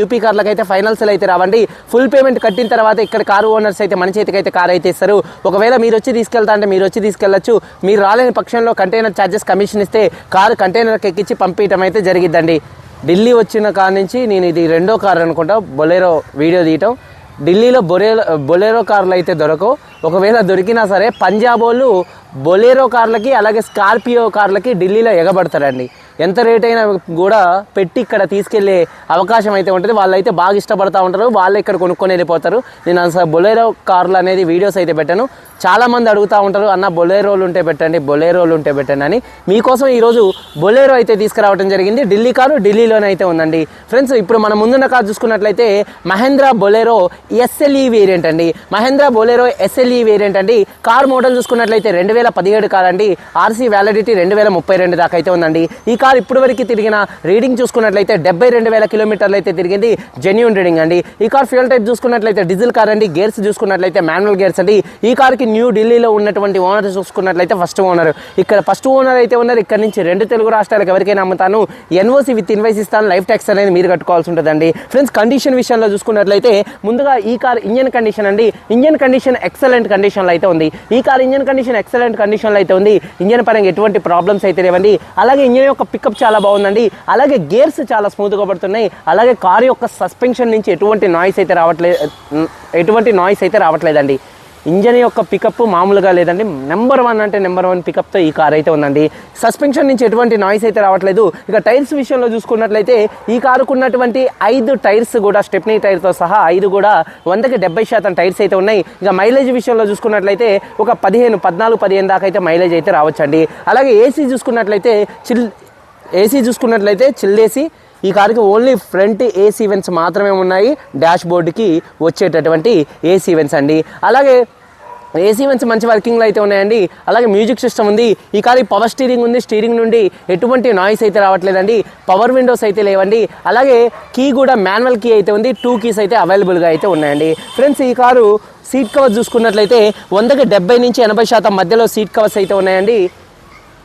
UP కార్లకు అయితే ఫైనల్స్లో అయితే రావండి. ఫుల్ పేమెంట్ కట్టిన తర్వాత ఇక్కడ కారు ఓనర్స్ అయితే మన చేతికి అయితే కారు అయితే ఇస్తారు. ఒకవేళ మీరు వచ్చి తీసుకెళ్తా అంటే మీరు వచ్చి తీసుకెళ్ళచ్చు. మీరు రాలేని పక్షంలో కంటైనర్ ఛార్జెస్ కమిషన్ ఇస్తే కారు కంటైనర్కి ఎక్కించి పంపించడం అయితే జరిగిద్దండి. ఢిల్లీ వచ్చిన కార్ నుంచి నేను ఇది రెండో కార్ అనుకుంటా. బొలేరో వీడియో తీయటం. ఢిల్లీలో బొలేరో బొలేరో కార్లు అయితే దొరకవు. ఒకవేళ దొరికినా సరే పంజాబ్ వాళ్ళు బొలేరో కార్లకి అలాగే స్కార్పియో కార్లకి ఢిల్లీలో ఎగబడతారండి. ఎంత రేట్ అయినా కూడా పెట్టి ఇక్కడ తీసుకెళ్ళే అవకాశం అయితే ఉంటుంది. వాళ్ళు అయితే బాగా ఇష్టపడతా ఉంటారు. వాళ్ళు ఇక్కడ కొనుక్కొని వెళ్ళిపోతారు. నేను అసలు బొలేరో కార్లు అనేది వీడియోస్ అయితే పెట్టాను. చాలామంది అడుగుతూ ఉంటారు అన్న బొలేరోలు ఉంటే పెట్టండి బొలేరోలు ఉంటే పెట్టండి అని. మీకోసం ఈరోజు బొలేరో అయితే తీసుకురావడం జరిగింది. ఢిల్లీ కారు ఢిల్లీలోనే అయితే ఉందండి. ఫ్రెండ్స్ ఇప్పుడు మనం ముందున్న కారు చూసుకున్నట్లయితే మహేంద్ర బొలేరో ఎస్ఎల్ఈ వేరియంట్ అండి. మహేంద్ర బొలేరో ఎస్ఎల్ఈ వేరియంట్ అండి. కార్ మోడల్ చూసుకున్నట్లయితే రెండు వేల పదిహేడు కారు అండి ఆర్సీ వ్యాలిడిటీ రెండు వేల ముప్పై రెండు దాకా అయితే ఉందండి. ఈ కార్ ఇప్పుడు వరకు తిరిగిన రీడింగ్ చూసుకున్నట్లయితే డెబ్బై రెండు వేల కిలోమీటర్లు అయితే తిరిగింది. జెన్యున్ రీడింగ్ అండి. ఈ కార్ ఫ్యూల్ టైప్ చూసుకున్నట్లయితే డీజిల్ కార్ అండి. గేర్స్ చూసుకున్నట్లయితే మాన్యువల్ గేర్స్ అండి. ఈ కార్కి న్యూ ఢిల్లీలో ఉన్నటువంటి ఓనర్ చూసుకున్నట్లయితే ఫస్ట్ ఓనర్ ఇక్కడ ఫస్ట్ ఓనర్ అయితే ఉన్నారు. ఇక్కడ నుంచి రెండు తెలుగు రాష్ట్రాలకు ఎవరికైనా అమ్ముతాను. ఎన్ఓసి విత్ ఇన్వైస్ ఇస్తాను. లైఫ్ ట్యాక్స్ అనేది మీరు కట్టుకోవాల్సి ఉంటుందండి. ఫ్రెండ్స్ కండిషన్ విషయంలో చూసుకున్నట్లయితే ముందుగా ఈ కార్ ఇంజన్ కండిషన్ అండి. ఇంజన్ కండిషన్ ఎక్సలెంట్ కండిషన్లో అయితే ఉంది. ఈ కార్ ఇంజన్ కండిషన్ ఎక్సలెంట్ కండిషన్లో అయితే ఉంది. ఇంజన్ పరంగా ఎటువంటి ప్రాబ్లమ్స్ అయితే లేవండి. అలాగే ఇంజన్ యొక్క పికప్ చాలా బాగుందండి. అలాగే గేర్స్ చాలా స్మూత్గా పడుతున్నాయి. అలాగే కార్ యొక్క సస్పెన్షన్ నుంచి ఎటువంటి నాయిస్ అయితే రావట్లేదు ఎటువంటి నాయిస్ అయితే రావట్లేదండి. ఇంజన్ యొక్క పికప్ మామూలుగా లేదండి. నెంబర్ వన్ అంటే నెంబర్ వన్ పికప్తో ఈ కార్ అయితే ఉందండి. సస్పెన్షన్ నుంచి ఎటువంటి నాయిస్ అయితే రావట్లేదు. ఇక టైర్స్ విషయంలో చూసుకున్నట్లయితే ఈ కారుకు ఉన్నటువంటి ఐదు టైర్స్ కూడా స్టెప్నీ టైర్తో సహా ఐదు కూడా వందకి డెబ్బై శాతం టైర్స్ అయితే ఉన్నాయి. ఇక మైలేజ్ విషయంలో చూసుకున్నట్లయితే ఒక పదిహేను పద్నాలుగు పదిహేను దాకా అయితే మైలేజ్ అయితే రావచ్చండి. అలాగే ఏసీ చూసుకున్నట్లయితే చిల్ ఏసీ చూసుకున్నట్లయితే చిల్లేసి ఈ కారుకి ఓన్లీ ఫ్రంట్ ఏసీ ఈవెంట్స్ మాత్రమే ఉన్నాయి. డాష్ బోర్డుకి వచ్చేటటువంటి ఏసీ ఈవెంట్స్ అండి. అలాగే ఏసీ వెన్స్ మంచి వర్కింగ్లో అయితే ఉన్నాయండి. అలాగే మ్యూజిక్ సిస్టమ్ ఉంది. ఈ కారు పవర్ స్టీరింగ్ ఉంది. స్టీరింగ్ నుండి ఎటువంటి నాయిస్ అయితే రావట్లేదండి. పవర్ విండోస్ అయితే లేవండి. అలాగే కీ కూడా మాన్యువల్ కీ అయితే ఉంది. టూ కీస్ అయితే అవైలబుల్గా అయితే ఉన్నాయండి. ఫ్రెండ్స్ ఈ కారు సీట్ కవర్స్ చూసుకున్నట్లయితే వందకి డెబ్బై నుంచి ఎనభై శాతం మధ్యలో సీట్ కవర్స్ అయితే ఉన్నాయండి.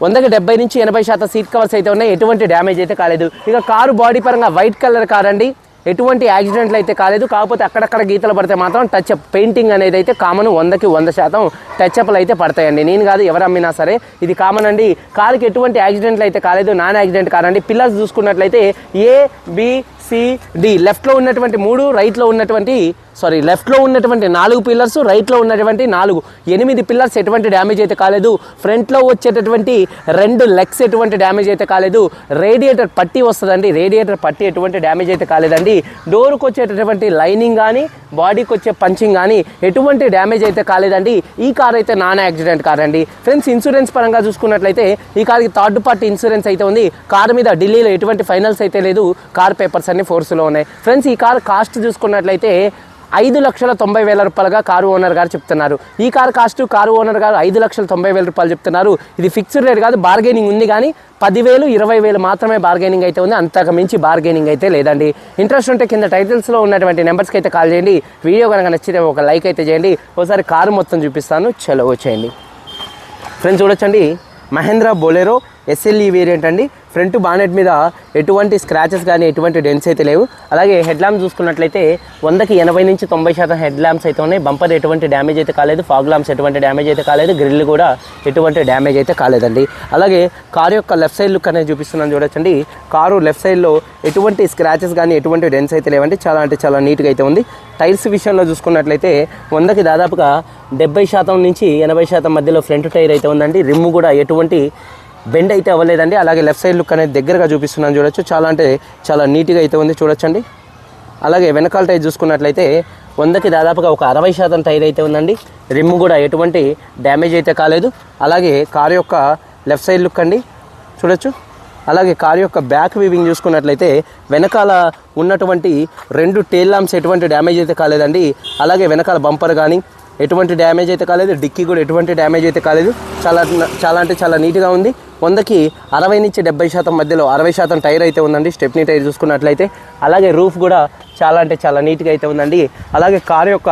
వందకి డెబ్బై నుంచి ఎనభై శాతం సీట్ కవర్స్ అయితే ఉన్నాయి. ఎటువంటి డ్యామేజ్ అయితే కాలేదు. ఇక కారు బాడీ పరంగా వైట్ కలర్ కార్ అండి ఎటువంటి యాక్సిడెంట్లు అయితే కాలేదు. కాకపోతే అక్కడక్కడ గీతలు పడితే మాత్రం టచ్ అప్ పెయింటింగ్ అనేది అయితే కామన్ వందకి వంద శాతం టచ్ అప్లు అయితే పడతాయండి. నేను కాదు ఎవరు అమ్మినా సరే ఇది కామన్ అండి. కారుకి ఎటువంటి యాక్సిడెంట్లు అయితే కాలేదు. నాన్ యాక్సిడెంట్ కారండి పిల్లర్స్ చూసుకున్నట్లయితే ఏ బి సి డి లెఫ్ట్లో ఉన్నటువంటి మూడు రైట్లో ఉన్నటువంటి సారీ లెఫ్ట్లో ఉన్నటువంటి నాలుగు పిల్లర్స్ రైట్లో ఉన్నటువంటి నాలుగు. ఎనిమిది పిల్లర్స్ ఎటువంటి డ్యామేజ్ అయితే కాలేదు. ఫ్రంట్లో వచ్చేటటువంటి రెండు లెగ్స్ ఎటువంటి డ్యామేజ్ అయితే కాలేదు. రేడియేటర్ పట్టి వస్తుందండి. రేడియేటర్ పట్టి ఎటువంటి డ్యామేజ్ అయితే కాలేదండి. డోర్కి వచ్చేటటువంటి లైనింగ్ కానీ బాడీకి వచ్చే పంచింగ్ కానీ ఎటువంటి డ్యామేజ్ అయితే కాలేదండి. ఈ కార్ అయితే నాన్ యాక్సిడెంట్ కార్ అండి. ఫ్రెండ్స్ ఇన్సూరెన్స్ పరంగా చూసుకున్నట్లయితే ఈ కార్కి థర్డ్ పార్టీ ఇన్సూరెన్స్ అయితే ఉంది. కార్ మీద ఢిల్లీలో ఎటువంటి ఫైనల్స్ అయితే లేదు. కార్ పేపర్స్ అన్నీ ఫోర్స్లో ఉన్నాయి. ఫ్రెండ్స్ ఈ కార్ కాస్ట్ చూసుకున్నట్లయితే ఐదు లక్షల తొంభై వేల రూపాయలుగా కారు ఓనర్ గారు చెప్తున్నారు. ఈ కార్ కాస్ట్ కారు ఓనర్ గారు ఐదు లక్షల తొంభై వేల రూపాయలు చెప్తున్నారు. ఇది ఫిక్స్డ్ రేట్ కాదు బార్గెనింగ్ ఉంది కానీ పదివేలు ఇరవై వేలు మాత్రమే బార్గెనింగ్ అయితే ఉంది. అంతకు మించి బార్గెనింగ్ అయితే లేదండి. ఇంట్రెస్ట్ ఉంటే కింద టైటిల్స్లో ఉన్నటువంటి నెంబర్స్కి అయితే కాల్ చేయండి. వీడియో కనుక నచ్చితే ఒక లైక్ అయితే చేయండి. ఒకసారి కారు మొత్తం చూపిస్తాను. చలో వచ్చేయండి. ఫ్రెండ్స్ చూడొచ్చండి. మహేంద్ర బొలెరో ఎస్ఎల్ఈ వేరియంట్ అండి. ఫ్రంట్ బానెట్ మీద ఎటువంటి స్క్రాచెస్ కానీ ఎటువంటి డెన్స్ అయితే లేవు. అలాగే హెడ్ ల్యాంప్ చూసుకున్నట్లయితే వందకి ఎనభై నుంచి తొంభై శాతం హెడ్ ల్యాంప్స్ అయితే ఉన్నాయి. బంపర్ ఎటువంటి డ్యామేజ్ అయితే కాలేదు. ఫాగ్ ల్యాంప్స్ ఎటువంటి డ్యామేజ్ అయితే కాలేదు. గ్రిల్ కూడా ఎటువంటి డ్యామేజ్ అయితే కాలేదండి. అలాగే కారు యొక్క లెఫ్ట్ సైడ్ లుక్ అనేది చూపిస్తున్నాను చూడొచ్చండి. కారు లెఫ్ట్ సైడ్లో ఎటువంటి స్క్రాచెస్ కానీ ఎటువంటి డెన్స్ అయితే లేవండి. చాలా అంటే చాలా నీట్గా అయితే ఉంది. టైర్స్ విషయంలో చూసుకున్నట్లయితే వందకి దాదాపుగా డెబ్బై శాతం నుంచి ఎనభై శాతం మధ్యలో ఫ్రంట్ టైర్ అయితే ఉందండి. రిమ్ కూడా ఎటువంటి బెండ్ అయితే అవ్వలేదండి. అలాగే లెఫ్ట్ సైడ్ లుక్ అనేది దగ్గరగా చూపిస్తున్నాను చూడొచ్చు. చాలా అంటే చాలా నీట్గా అయితే ఉంది చూడొచ్చండి. అలాగే వెనకాల టైర్ చూసుకున్నట్లయితే వందకి దాదాపుగా ఒక అరవై శాతం టైర్ అయితే ఉందండి. రిమ్ కూడా ఎటువంటి డ్యామేజ్ అయితే కాలేదు. అలాగే కారు యొక్క లెఫ్ట్ సైడ్ లుక్ అండి. చూడొచ్చు. అలాగే కారు యొక్క బ్యాక్ వీవింగ్ చూసుకున్నట్లయితే వెనకాల ఉన్నటువంటి రెండు టేల్ లాంప్స్ ఎటువంటి డ్యామేజ్ అయితే కాలేదండి. అలాగే వెనకాల బంపర్ కానీ ఎటువంటి డ్యామేజ్ అయితే కాలేదు డిక్కీ కూడా ఎటువంటి డ్యామేజ్ అయితే కాలేదు. చాలా చాలా అంటే చాలా నీట్గా ఉంది. వందకి అరవై నుంచి డెబ్బై శాతం మధ్యలో అరవై శాతం టైర్ అయితే ఉందండి. స్టెప్నీ టైర్ చూసుకున్నట్లయితే. అలాగే రూఫ్ కూడా చాలా అంటే చాలా నీట్గా అయితే ఉందండి. అలాగే కార్ యొక్క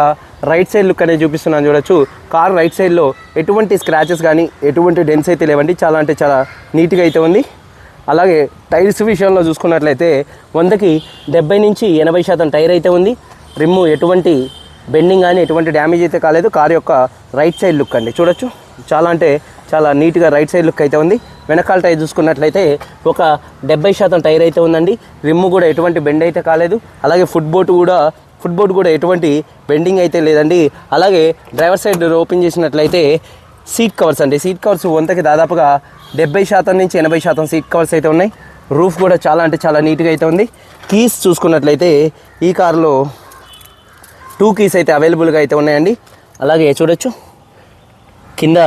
రైట్ సైడ్ లుక్ అనేది చూపిస్తున్నాను చూడొచ్చు. కార్ రైట్ సైడ్లో ఎటువంటి స్క్రాచెస్ కానీ ఎటువంటి డెన్స్ అయితే లేవండి. చాలా అంటే చాలా నీట్గా అయితే ఉంది. అలాగే టైర్స్ విషయంలో చూసుకున్నట్లయితే వందకి డెబ్బై నుంచి ఎనభై శాతం టైర్ అయితే ఉంది. రిమ్ము ఎటువంటి బెండింగ్ కానీ ఎటువంటి డ్యామేజ్ అయితే కాలేదు. కార్ యొక్క రైట్ సైడ్ లుక్ అండి. చూడొచ్చు. చాలా అంటే చాలా నీట్గా రైట్ సైడ్ లుక్ అయితే ఉంది. వెనకాల టైర్ చూసుకున్నట్లయితే ఒక డెబ్బై శాతం టైర్ అయితే ఉందండి. రిమ్ము కూడా ఎటువంటి బెండ్ అయితే కాలేదు. అలాగే ఫుట్ బోట్ కూడా ఫుట్ బోర్డ్ కూడా ఎటువంటి బెండింగ్ అయితే లేదండి. అలాగే డ్రైవర్ సైడ్ ఓపెన్ చేసినట్లయితే సీట్ కవర్స్ అండి. సీట్ కవర్స్ వంతకి దాదాపుగా డెబ్బై శాతం నుంచి ఎనభై శాతం సీట్ కవర్స్ అయితే ఉన్నాయి. రూఫ్ కూడా చాలా అంటే చాలా నీట్గా అయితే ఉంది. కీస్ చూసుకున్నట్లయితే ఈ కారులో టూ కీస్ అయితే అవైలబుల్గా అయితే ఉన్నాయండి. అలాగే చూడొచ్చు. కింద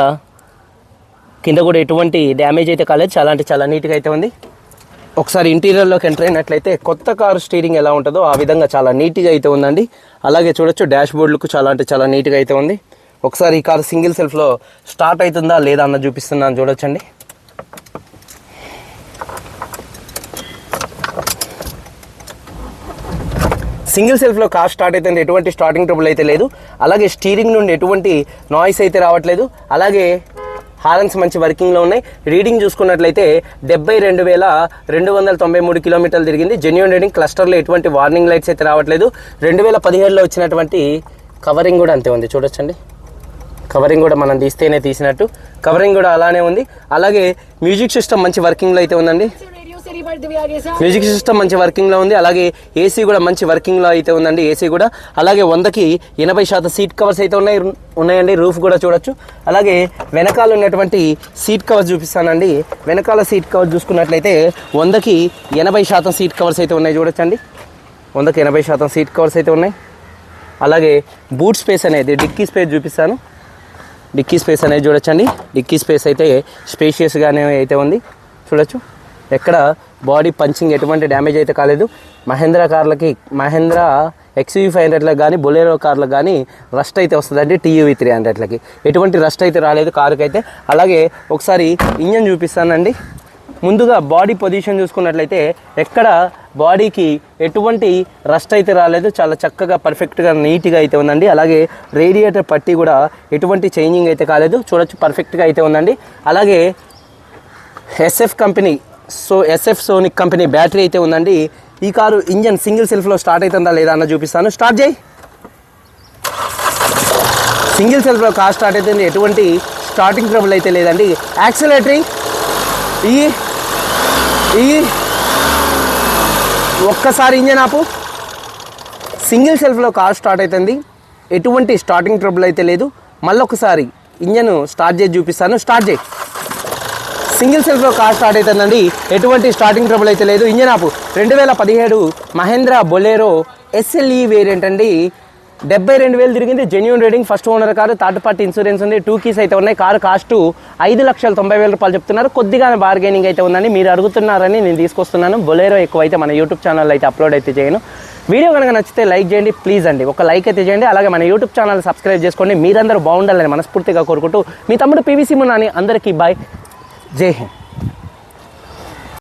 కింద కూడా ఎటువంటి డ్యామేజ్ అయితే కాలేదు. చాలా అంటే చాలా నీట్గా అయితే ఉంది. ఒకసారి ఇంటీరియర్లోకి ఎంటర్ అయినట్లయితే కొత్త కారు స్టీరింగ్ ఎలా ఉంటుందో ఆ విధంగా చాలా నీట్గా అయితే ఉందండి. అలాగే చూడొచ్చు డాష్ బోర్డులకు చాలా అంటే చాలా నీట్గా అయితే ఉంది. ఒకసారి ఈ కారు సింగిల్ సెల్ఫ్లో స్టార్ట్ అవుతుందా లేదా అన్న చూపిస్తున్నాను చూడొచ్చండి. సింగిల్ సెల్ఫ్లో కార్ స్టార్ట్ అయితే ఎటువంటి స్టార్టింగ్ ట్రబుల్ అయితే లేదు. అలాగే స్టీరింగ్ నుండి ఎటువంటి నాయిస్ అయితే రావట్లేదు. అలాగే హారన్స్ మంచి వర్కింగ్లో ఉన్నాయి. రీడింగ్ చూసుకున్నట్లయితే డెబ్బై రెండు వేల రెండు వందల తొంభై మూడు కిలోమీటర్లు తిరిగింది. జెన్యున్ రీడింగ్ క్లస్టర్లో ఎటువంటి వార్నింగ్ లైట్స్ అయితే రావట్లేదు. రెండు వేల పదిహేడులో వచ్చినటువంటి కవరింగ్ కూడా అంతే ఉంది. చూడొచ్చండి. కవరింగ్ కూడా మనం తీస్తేనే తీసినట్టు. కవరింగ్ కూడా అలానే ఉంది. అలాగే మ్యూజిక్ సిస్టమ్ మంచి వర్కింగ్లో అయితే ఉందండి. మ్యూజిక్ సిస్టమ్ మంచి వర్కింగ్లో ఉంది. అలాగే ఏసీ కూడా మంచి వర్కింగ్లో అయితే ఉందండి. ఏసీ కూడా. అలాగే వందకి ఎనభై శాతం సీట్ కవర్స్ అయితే ఉన్నాయి. ఉన్నాయండి. రూఫ్ కూడా చూడొచ్చు. అలాగే వెనకాల ఉన్నటువంటి సీట్ కవర్ చూపిస్తానండి. వెనకాల సీట్ కవర్ చూసుకున్నట్లయితే వందకి ఎనభై శాతం సీట్ కవర్స్ అయితే ఉన్నాయి చూడొచ్చండి. వందకి ఎనభై శాతం సీట్ కవర్స్ అయితే ఉన్నాయి. అలాగే బూట్ స్పేస్ అనేది డిక్కీ స్పేస్ చూపిస్తాను. డిక్కీ స్పేస్ అనేది చూడొచ్చండి. డిక్కీ స్పేస్ అయితే స్పేషియస్గానే అయితే ఉంది. చూడొచ్చు. ఎక్కడ బాడీ పంచింగ్ ఎటువంటి డ్యామేజ్ అయితే కాలేదు. మహేంద్ర కార్లకి మహేంద్ర ఎక్స్యూ ఫైవ్ హండ్రెడ్లకు కానీ బొలేరో కార్లకు కానీ రస్ట్ అయితే వస్తుందండి టీయూవీ త్రీ హండ్రెడ్లకి ఎటువంటి రస్ట్ అయితే రాలేదు కారుకి అయితే అలాగే ఒకసారి ఇంజన్ చూపిస్తానండి. ముందుగా బాడీ పొజిషన్ చూసుకున్నట్లయితే ఎక్కడ బాడీకి ఎటువంటి రస్ట్ అయితే రాలేదు. చాలా చక్కగా పర్ఫెక్ట్గా నీట్గా అయితే ఉందండి. అలాగే రేడియేటర్ పట్టి కూడా ఎటువంటి చేంజింగ్ అయితే కాలేదు. చూడొచ్చు పర్ఫెక్ట్గా అయితే ఉందండి. అలాగే SF company so SF Sonic company battery అయితే ఉందండి. ఈ కారు ఇంజన్ సింగిల్ సెల్ఫ్లో స్టార్ట్ అవుతుందా లేదా అన్న చూపిస్తాను. స్టార్ట్ చేయి. సింగిల్ సెల్ఫ్లో కార్ స్టార్ట్ అవుతుంది. ఎటువంటి స్టార్టింగ్ ట్రబుల్ అయితే లేదండి. యాక్సిలేటరీ ఈ ఈ. ఒక్కసారి ఇంజన్ ఆపు. సింగిల్ సెల్ఫ్లో కార్ స్టార్ట్ అవుతుంది. ఎటువంటి స్టార్టింగ్ ట్రబుల్ అయితే లేదు. మళ్ళొకసారి ఇంజన్ స్టార్ట్ చేసి చూపిస్తాను. స్టార్ట్ చేయి. సింగిల్ సెల్ఫ్లో కార్ స్టార్ట్ అవుతుందండి. ఎటువంటి స్టార్టింగ్ ట్రబుల్ అయితే లేదు. ఇంజన్ ఆపు. రెండు వేల పదిహేడు మహేంద్ర బొలేరో ఎస్ఎల్ఈ వేరియంట్ అండి. డెబ్బై రెండు వేలు తిరిగింది. Genuine rating first owner car. Third party insurance ఉంది. టూ కీస్ అయితే ఉన్నాయి. కారు కాస్ట్ ఐదు లక్షల తొంభై వేల రూపాయలు చెప్తున్నారు. కొద్దిగానే బార్గెనింగ్ అయితే ఉందని మీరు అడుగుతున్నారని నేను తీసుకొస్తున్నాను. బొలేరో ఎక్కువ అయితే మన యూట్యూబ్ ఛానల్ అయితే అప్లోడ్ అయితే చేయను. వీడియో కనుక నచ్చితే లైక్ చేయండి. ప్లీజ్ అండి. ఒక లైక్ అయితే చేయండి. అలాగే మన యూట్యూబ్ ఛానల్ సబ్స్క్రైబ్ చేసుకోండి. మీరందరూ బాగుండాలని మనస్ఫూర్తిగా కోరుకుంటూ మీ తమ్ముడు పీవీసీ మున్నాని అందరికీ బాయ్ जय हिंद।